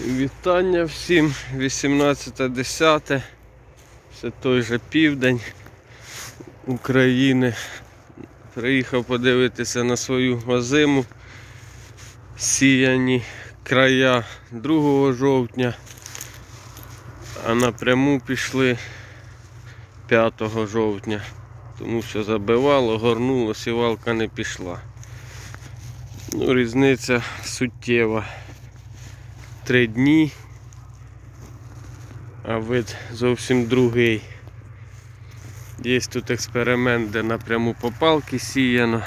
Вітання всім, 18.10. Це той же південь України. Приїхав подивитися на свою озиму. Сіяні края 2 жовтня, а напряму пішли 5 жовтня. Тому що забивало, горнуло, сівалка не пішла. Ну, різниця суттєва. Три дні, а вид зовсім другий. Є тут експеримент, де напряму по палки сіяно,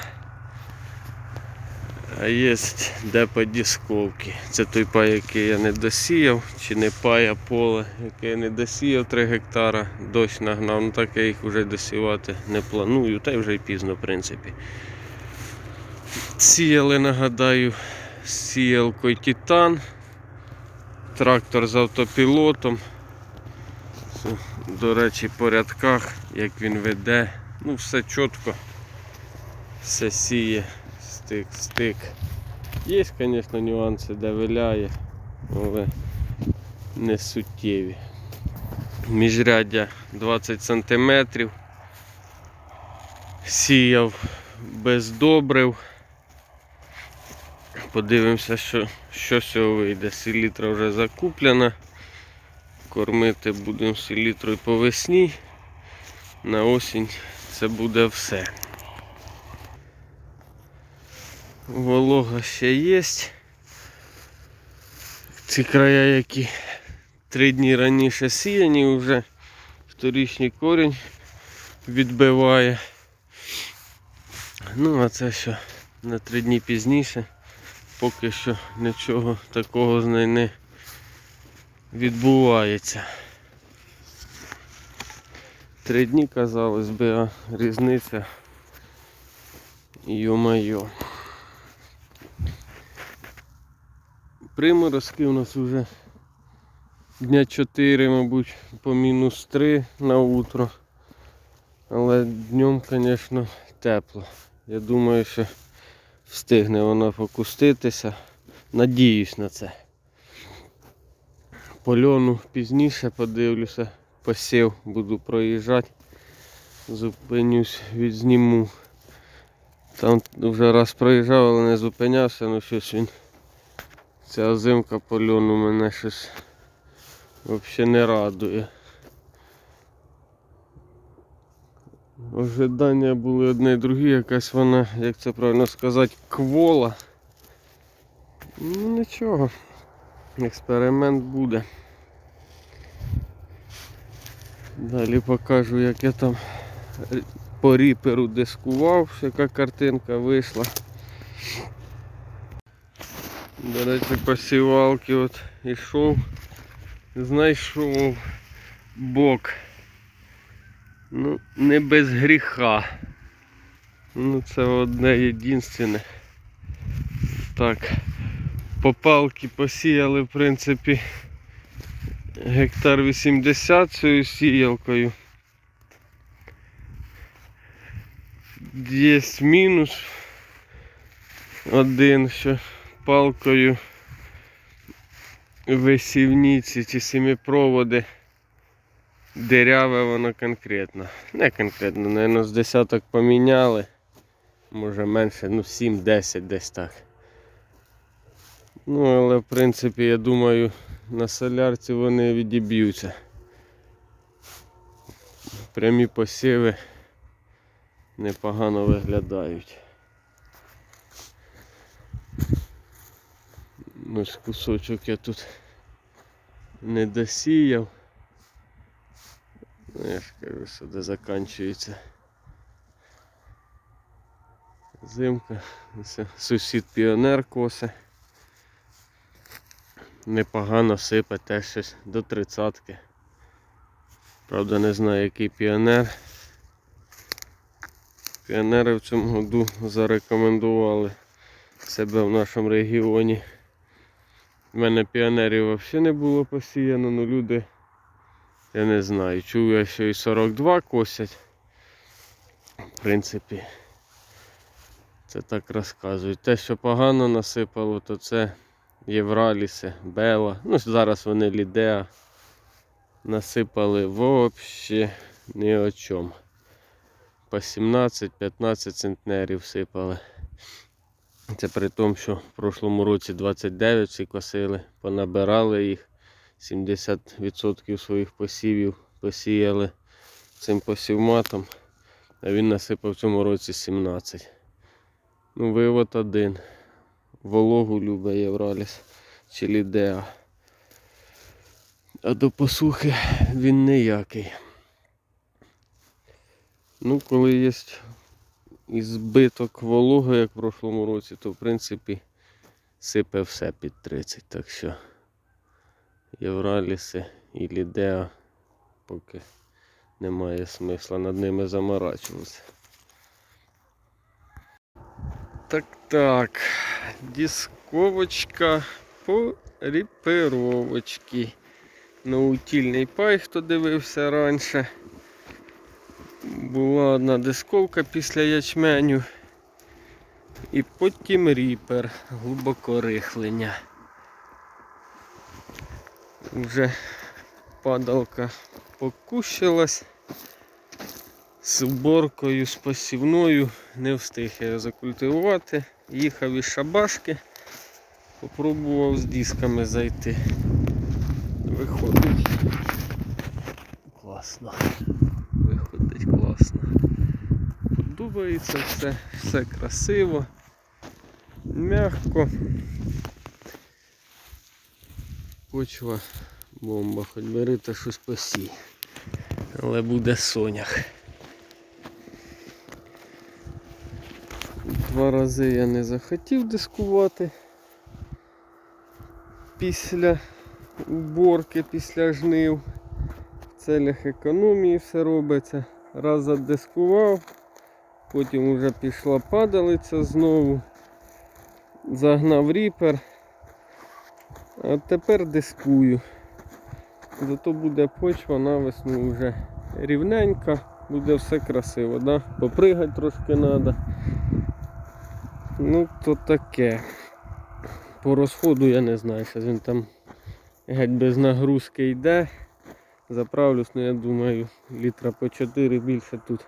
а є де по дісковки. Це той пай, який я не досіяв, чи не пая поле, яке я не досіяв 3 гектара, дощ нагнав, ну так я їх вже досівати не планую, та й вже й пізно, в принципі. Сіяли, нагадаю, сіялкою Титан. Трактор з автопілотом. До речі, по рядках, як він веде. Ну, все чітко. Все сіє, стик, стик. Є, звісно, нюанси, де виляє, але не суттєві. Міжряддя 20 см. Сіяв без добрив. Подивимося, що, що з вийде. Селітра вже закуплена. Кормити будемо селітрою по весні. На осінь це буде все. Волога ще є. Ці края, які три дні раніше сіяні, вже вторічний корінь відбиває. Ну, а це що на три дні пізніше поки що нічого такого з нею не відбувається. Три дні казалось би, а різниця йо-майо. Приморозки у нас вже дня 4, мабуть, по мінус 3 на утро. Але днем, звісно, тепло. Я думаю, що встигне вона покуститися. Надіюсь на це. Польону пізніше подивлюся, посів, буду проїжджати, зупинюсь, відзніму. Там вже раз проїжджав, але не зупинявся, ну щось він. Ця озимка польону мене щось взагалі не радує. Ожидання були одне і другі, якась вона, як це правильно сказати, квола. Ну нічого, експеримент буде. Далі покажу, як я там по ріперу дискував, яка картинка вийшла. До речі, по сівалки от ішов, знайшов бок. Ну, не без гріха. Ну це одне єдинственне. Так. По палки посіяли, в принципі, гектар 80 цією сіялкою. Є мінус один, що палкою висівниці чи семипроводи диряве воно конкретно. Не конкретно, наверное, з десяток поміняли. Може менше, ну 7-10 десь так. Ну, але в принципі, я думаю, на солярці вони відіб'ються. Прямі посіви непогано виглядають. Ось кусочок я тут не досіяв. Ну, я ж кажу, де закінчується зимка. Сусід піонер косе. Непогано сипе теж щось до тридцятки. Правда не знаю який піонер. Піонери в цьому году зарекомендували себе в нашому регіоні. У мене піонерів взагалі не було посіяно, але люди я не знаю, чув я, що і 42 косять. В принципі, це так розказують. Те, що погано насипало, то це Євраліси, Бела. Ну, зараз вони Лідеа. Насипали взагалі ні о чому. По 17-15 центнерів сипали. Це при тому, що в прошлому році 29 всі косили, понабирали їх. 70% своїх посівів посіяли цим посівматом, а він насипав в цьому році 17. Ну, вивод один. Вологу любить Євраліс чи Лідеа. А до посухи він ніякий. Ну, коли є і збиток вологи, як в прошлому році, то в принципі сипе все під 30. Так що Євраліси і Лідеа поки немає смисла над ними заморачуватися. Так, так, дисковочка по ріпировочці. Наутільний пай, хто дивився раніше. Була одна дисковка після ячменю. І потім ріпер, глибоко Вже падалка покущилась. З уборкою, з посівною не встиг я закультивувати. Їхав із шабашки, попробував з дисками зайти. Виходить класно. Виходить класно. Подобається все, все красиво, м'яко. Почва бомба, хоч бери та щось посій. Але буде сонях. Два рази я не захотів дискувати після уборки, після жнив. В целях економії все робиться. Раз задискував, потім вже пішла падалиця знову, загнав ріпер, а тепер дискую. Зато буде почва на весну вже рівненька, буде все красиво, да? попригати трошки треба. Ну, то таке. По розходу я не знаю, що він там геть без нагрузки йде. Заправлюсь, ну я думаю, літра по 4 більше тут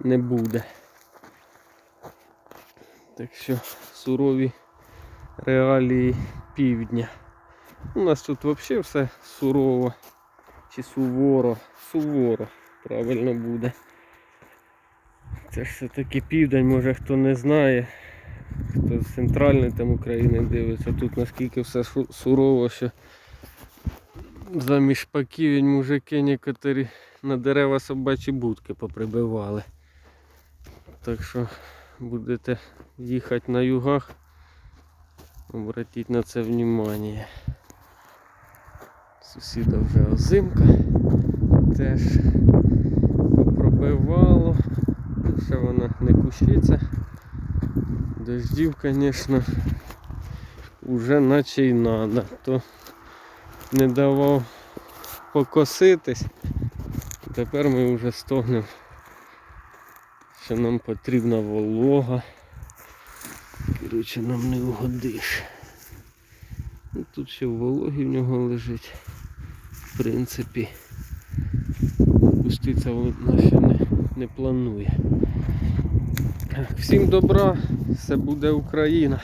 не буде. Так що сурові реалії півдня. У нас тут взагалі все сурово чи суворо. Суворо, правильно буде. Це ж все-таки південь, може хто не знає, хто з центральної там України дивиться, тут наскільки все сурово, що заміж паківень мужики некоторі на дерева собачі будки поприбивали. Так що будете їхати на югах, обратіть на це внимание. Сусіда вже озимка теж попробивало. Ще вона не кущиться. Дождів, звісно, вже наче й надо. То не давав покоситись. Тепер ми вже стогнемо, що нам потрібна волога. Коротше, нам не угодиш. Ну, Тут ще вологі в нього лежить. В принципі, пуститься вона ще не, не планує. Всім добра, все буде Україна.